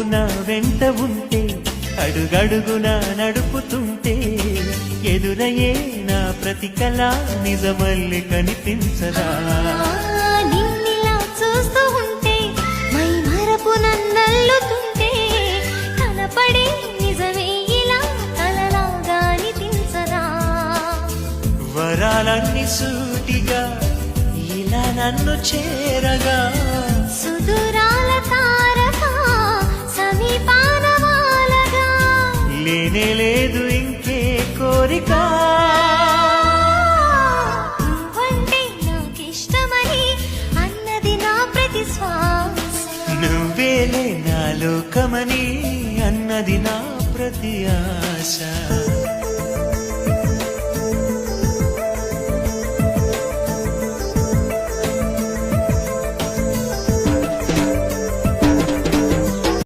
నువ్వు నా వెంట ఉంటే అడుగడుగున నడుపుతుంటే ఎదురయ్యే నా ప్రతి కళ నిజమల్లి కనిపించదా? ఆ, నిన్నిలా చూస్తూ ఉంటే మై మరపు నన్నల్లుతుంటే కనపడే నిజమే ఇలా కలలాగా అనిపించదా? వరాలన్నీ సూటిగా ఇలా నన్ను చేరగా లేదు ఇంకే కోరిక నువ్వేలే నా లోకమని అన్నది నా ప్రతి ఆశ.